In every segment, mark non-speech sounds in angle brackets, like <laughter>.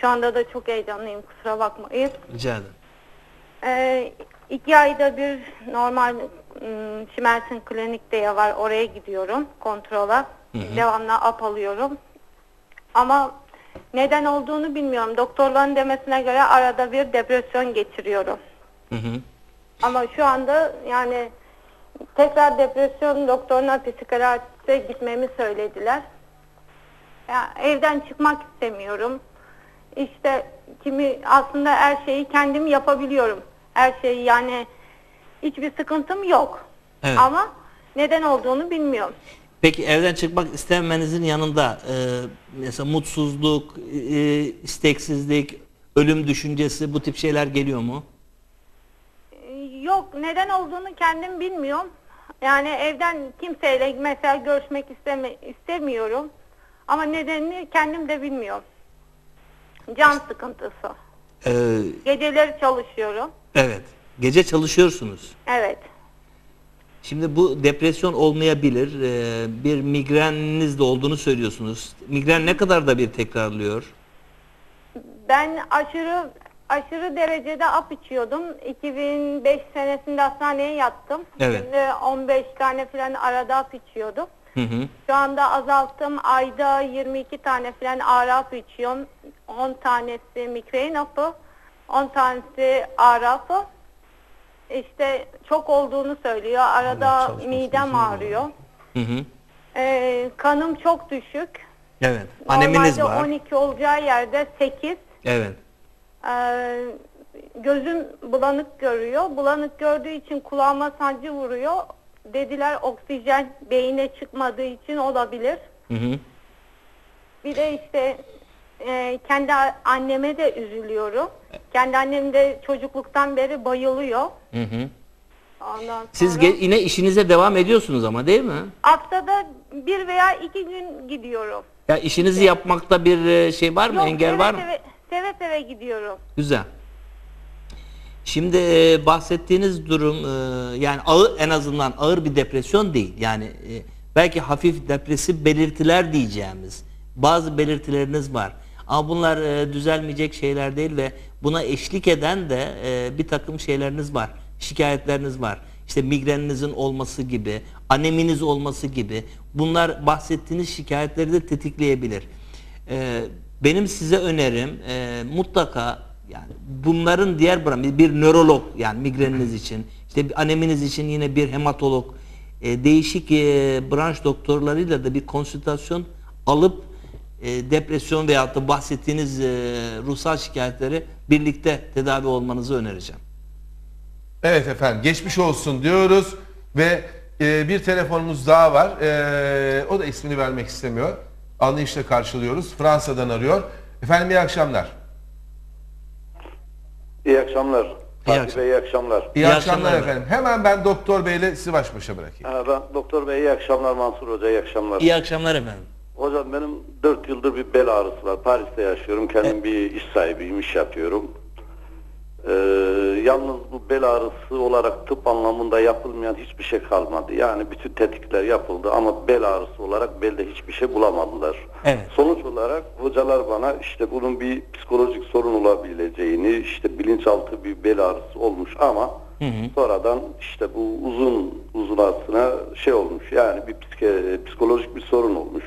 Şu anda da çok heyecanlıyım kusura bakmayın. Rica ederim. Ee, iki ayda bir normal ım, Şimersin Klinik diye var oraya gidiyorum kontrola. Devamlı ap alıyorum. Ama neden olduğunu bilmiyorum. Doktorların demesine göre arada bir depresyon geçiriyorum. Hı hı. Ama şu anda yani tekrar depresyon doktoruna psikiyatriste gitmemi söylediler. Ya, evden çıkmak istemiyorum. İşte kimi aslında her şeyi kendim yapabiliyorum. Her şeyi yani hiçbir sıkıntım yok. Evet. Ama neden olduğunu bilmiyorum. Peki evden çıkmak istememenizin yanında e, mesela mutsuzluk, e, isteksizlik, ölüm düşüncesi bu tip şeyler geliyor mu? Ee, Yok neden olduğunu kendim bilmiyorum. Yani evden kimseyle mesela görüşmek isteme, istemiyorum. Ama nedenini kendim de bilmiyorum. Can sıkıntısı. E, Geceleri çalışıyorum. evet. Gece çalışıyorsunuz. Evet. Şimdi bu depresyon olmayabilir. E, bir migreniniz de olduğunu söylüyorsunuz. Migren ne kadar da bir tekrarlıyor? Ben aşırı aşırı derecede ap içiyordum. 2005 senesinde hastaneye yattım. Evet. Şimdi 15 tane falan arada ap içiyordum. Hı hı. Şu anda azalttım. Ayda 22 tane falan ağrı hapı içiyorum. 10 tanesi migren hapı, 10 tanesi ağrı hapı. İşte çok olduğunu söylüyor. Arada midem ağrıyor. Hı hı. Ee, kanım çok düşük. Evet. Aneminiz Normalde var. 12 olacağı yerde 8. Evet. Ee, gözüm bulanık görüyor. Bulanık gördüğü için kulağıma sancı vuruyor. Dediler oksijen beyine çıkmadığı için olabilir. Hı hı. Bir de işte e, kendi anneme de üzülüyorum. Kendi annem de çocukluktan beri bayılıyor. Hı hı. Ondan sonra Siz ge- yine işinize devam ediyorsunuz ama değil mi? haftada bir veya iki gün gidiyorum. Ya işinizi yapmakta bir e, şey var mı? Yok, Engel seve var mı? Seve, seve seve gidiyorum. Güzel. Şimdi e, bahsettiğiniz durum e, yani ağır en azından ağır bir depresyon değil. Yani e, belki hafif depresif belirtiler diyeceğimiz bazı belirtileriniz var. Ama bunlar e, düzelmeyecek şeyler değil ve buna eşlik eden de e, bir takım şeyleriniz var. Şikayetleriniz var. İşte migreninizin olması gibi, aneminiz olması gibi bunlar bahsettiğiniz şikayetleri de tetikleyebilir. Ee, benim size önerim e, mutlaka yani bunların diğer branşı bir nörolog yani migreniniz için işte bir aneminiz için yine bir hematolog e, değişik e, branş doktorlarıyla da bir konsültasyon alıp e, depresyon veyahut da bahsettiğiniz e, ruhsal şikayetleri birlikte tedavi olmanızı önereceğim. Evet efendim geçmiş olsun diyoruz ve e, bir telefonumuz daha var. E, o da ismini vermek istemiyor. Anlayışla karşılıyoruz. Fransa'dan arıyor. Efendim iyi akşamlar. İyi akşamlar. Fatih akşam- Bey iyi akşamlar. İyi, İyi akşamlar, akşamlar. efendim. Hemen ben Doktor Bey'le sizi baş başa bırakayım. Ha, ben Doktor Bey iyi akşamlar Mansur Hoca iyi akşamlar. İyi akşamlar efendim. Hocam benim 4 yıldır bir bel ağrısı var. Paris'te yaşıyorum. Kendim bir iş sahibiyim, iş yapıyorum. Ee, yalnız bu bel ağrısı olarak tıp anlamında yapılmayan hiçbir şey kalmadı. Yani bütün tetkikler yapıldı ama bel ağrısı olarak belde hiçbir şey bulamadılar. Evet. Sonuç olarak hocalar bana işte bunun bir psikolojik sorun olabileceğini, işte bilinçaltı bir bel ağrısı olmuş ama sonradan işte bu uzun uzunasına şey olmuş. Yani bir psike- psikolojik bir sorun olmuş.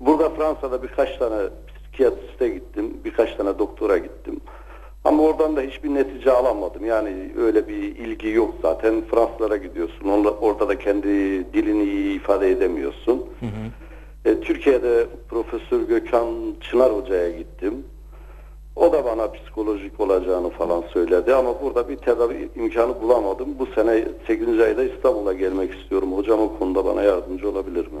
Burada Fransa'da birkaç tane psikiyatriste gittim, birkaç tane doktora gittim. Ama oradan da hiçbir netice alamadım. Yani öyle bir ilgi yok zaten. Fransızlara gidiyorsun. Orada, orada da kendi dilini iyi ifade edemiyorsun. E, Türkiye'de Profesör Gökhan Çınar Hoca'ya gittim. O da bana psikolojik olacağını falan söyledi ama burada bir tedavi imkanı bulamadım. Bu sene 8. ayda İstanbul'a gelmek istiyorum. Hocam o konuda bana yardımcı olabilir mi?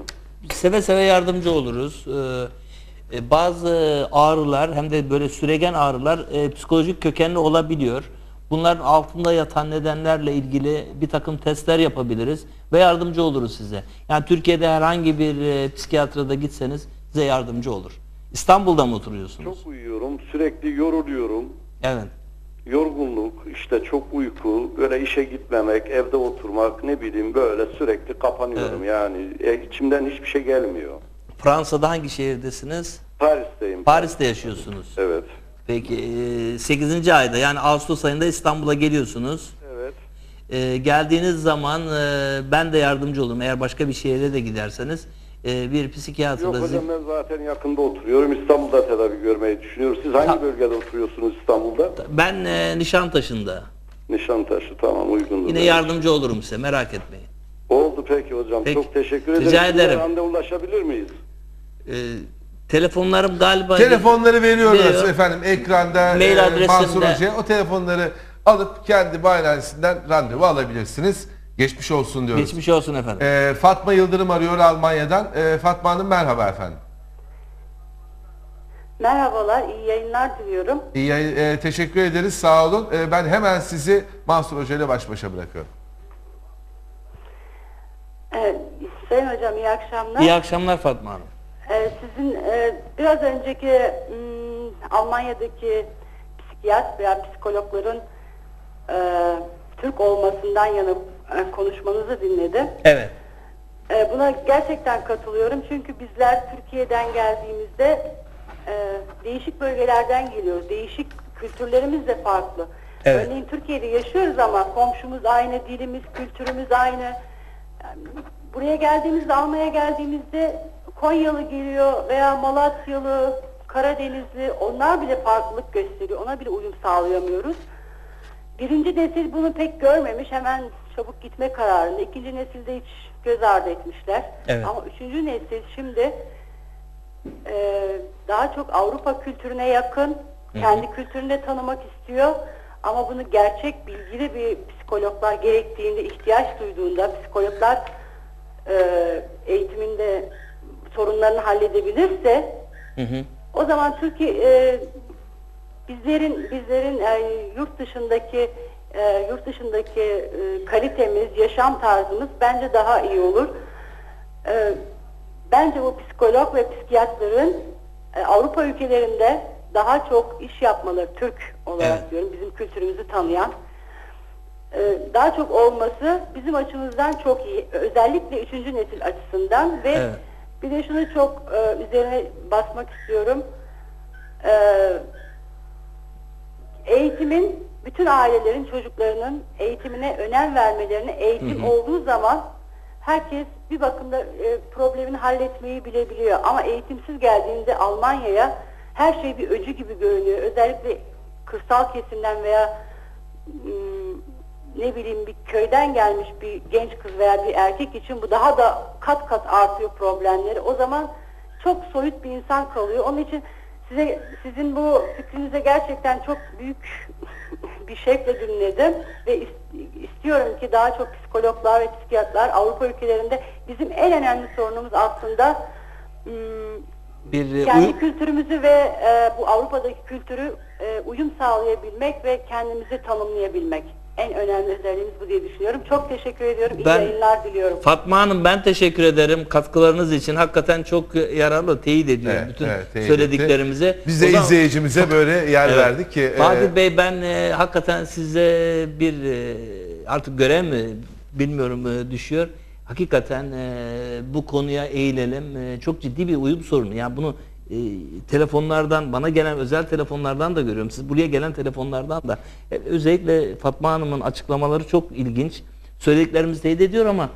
Seve seve yardımcı oluruz. Ee, e, bazı ağrılar hem de böyle süregen ağrılar e, psikolojik kökenli olabiliyor. Bunların altında yatan nedenlerle ilgili bir takım testler yapabiliriz ve yardımcı oluruz size. Yani Türkiye'de herhangi bir e, psikiyatrada gitseniz size yardımcı olur. İstanbul'da mı oturuyorsunuz? Çok uyuyorum, sürekli yoruluyorum. Evet. Yorgunluk, işte çok uyku, böyle işe gitmemek, evde oturmak, ne bileyim böyle sürekli kapanıyorum. Yani e, içimden hiçbir şey gelmiyor. Fransa'da hangi şehirdesiniz? Paris'teyim. Paris'te yaşıyorsunuz. Evet. Peki 8. ayda yani Ağustos ayında İstanbul'a geliyorsunuz. Evet. E, geldiğiniz zaman e, ben de yardımcı olurum. Eğer başka bir şehre de giderseniz e, bir Yok psikiyatrla hocam ben zaten yakında oturuyorum. İstanbul'da tedavi görmeyi düşünüyorum. Siz hangi bölgede oturuyorsunuz İstanbul'da? ben e, Nişantaşı'nda. Nişantaşı tamam uygundur. Yine yardımcı olurum size merak etmeyin. Oldu peki hocam. Peki. Çok teşekkür Rica ederim. Size ederim. randevulaşabilir miyiz? E, telefonlarım galiba Telefonları veriyoruz Veriyorum. efendim ekranda Mail e. Mansur Hoca'ya. O telefonları alıp kendi bahanesinden randevu alabilirsiniz. Geçmiş olsun diyoruz. Geçmiş olsun efendim. E, Fatma Yıldırım arıyor Almanya'dan. E, Fatma Hanım merhaba efendim. Merhabalar, iyi yayınlar diliyorum. İyi, yayın- e, teşekkür ederiz sağ olun. E, ben hemen sizi Mansur Hoca ile baş başa bırakıyorum. Ee, Sayın Hocam iyi akşamlar. İyi akşamlar Fatma Hanım. Sizin e, biraz önceki m, Almanya'daki psikiyat veya psikologların e, Türk olmasından yana e, konuşmanızı dinledim. Evet. E, buna gerçekten katılıyorum çünkü bizler Türkiye'den geldiğimizde e, değişik bölgelerden geliyoruz. Değişik kültürlerimiz de farklı. Evet. Örneğin Türkiye'de yaşıyoruz ama komşumuz aynı, dilimiz, kültürümüz aynı. Yani buraya geldiğimizde, Almanya'ya geldiğimizde Konyalı geliyor veya Malatyalı, Karadenizli onlar bile farklılık gösteriyor. Ona bile uyum sağlayamıyoruz. Birinci nesil bunu pek görmemiş. Hemen çabuk gitme kararında. İkinci nesilde hiç göz ardı etmişler. Evet. Ama üçüncü nesil şimdi e, daha çok Avrupa kültürüne yakın. Kendi kültürünü de tanımak istiyor. Ama bunu gerçek bilgili bir psikologlar gerektiğinde, ihtiyaç duyduğunda psikologlar e, eğitiminde sorunlarını halledebilirse Hı hı. o zaman Türkiye e, bizlerin bizlerin e, yurt dışındaki e, yurt dışındaki e, kalitemiz, yaşam tarzımız bence daha iyi olur. E, bence bu psikolog ve psikiyatrların e, Avrupa ülkelerinde daha çok iş yapmaları Türk olarak Evet. diyorum bizim kültürümüzü tanıyan e, daha çok olması bizim açımızdan çok iyi. Özellikle üçüncü nesil açısından ve Evet. Bir de şunu çok e, üzerine basmak istiyorum. E, eğitimin bütün ailelerin çocuklarının eğitimine önem vermelerine eğitim olduğu zaman herkes bir bakımda e, problemini halletmeyi bilebiliyor. Ama eğitimsiz geldiğinde Almanya'ya her şey bir öcü gibi görünüyor. Özellikle kırsal kesimden veya ım, ne bileyim bir köyden gelmiş bir genç kız veya bir erkek için bu daha da kat kat artıyor problemleri. O zaman çok soyut bir insan kalıyor. Onun için size sizin bu fikrinize gerçekten çok büyük <laughs> bir şevkle dinledim ve is- istiyorum ki daha çok psikologlar ve psikiyatrlar Avrupa ülkelerinde bizim en önemli sorunumuz aslında Bir e, kendi uy- kültürümüzü ve e, bu Avrupa'daki kültürü e, uyum sağlayabilmek ve kendimizi tanımlayabilmek. En önemli özelliğimiz bu diye düşünüyorum. Çok teşekkür ediyorum. İyi Ben- yayınlar diliyorum. Fatma Hanım ben teşekkür ederim katkılarınız için. Hakikaten çok yararlı teyit ediyorum Evet, bütün evet, teyit söylediklerimizi. etti. Biz de zaman- izleyicimize böyle yer Evet. verdik ki. Fatih e, Bey ben e, hakikaten size bir e, artık görev mi bilmiyorum e, düşüyor. Hakikaten e, bu konuya eğilelim. E, çok ciddi bir uyum sorunu. Yani bunu e, telefonlardan bana gelen özel telefonlardan da görüyorum. Siz buraya gelen telefonlardan da E, özellikle Fatma Hanım'ın açıklamaları çok ilginç. Söylediklerimizi teyit ediyor ama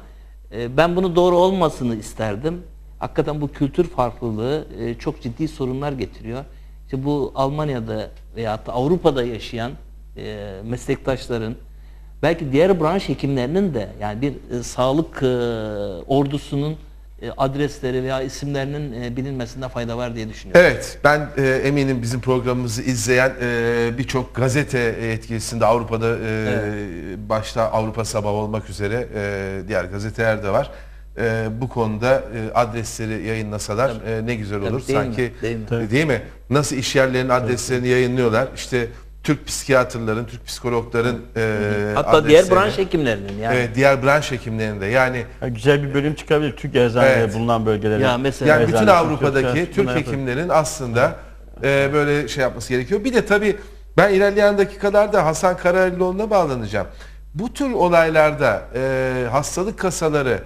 e, ben bunu doğru olmasını isterdim. Hakikaten bu kültür farklılığı e, çok ciddi sorunlar getiriyor. İşte bu Almanya'da veya da Avrupa'da yaşayan e, meslektaşların belki diğer branş hekimlerinin de yani bir e, sağlık e, ordusunun adresleri veya isimlerinin e, bilinmesinde fayda var diye düşünüyorum. Evet, ben e, eminim bizim programımızı izleyen e, birçok gazete etkisinde Avrupa'da e, başta Avrupa Sabah olmak üzere e, diğer gazeteler de var. E, bu konuda e, adresleri yayınlasalar e, ne güzel olur. Tabii, değil mi? Sanki Değil mi? e, değil mi? Nasıl iş yerlerinin adreslerini yayınlıyorlar. İşte Türk psikiyatrların, Türk psikologların e, Hatta diğer branş hekimlerinin yani. Evet, diğer branş hekimlerinde yani Ya güzel bir bölüm çıkabilir Türk eczaneleri Evet. bulunan bölgelere. Ya mesela- Yani bütün Eczane, Avrupa'daki Türk Türk hekimlerin aslında e, böyle şey yapması gerekiyor. Bir de tabii ben ilerleyen dakikalarda Hasan Karalioğlu'na bağlanacağım. Bu tür olaylarda e, hastalık kasaları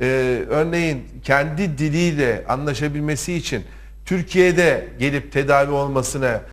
e, örneğin kendi diliyle anlaşabilmesi için Türkiye'de gelip tedavi olmasına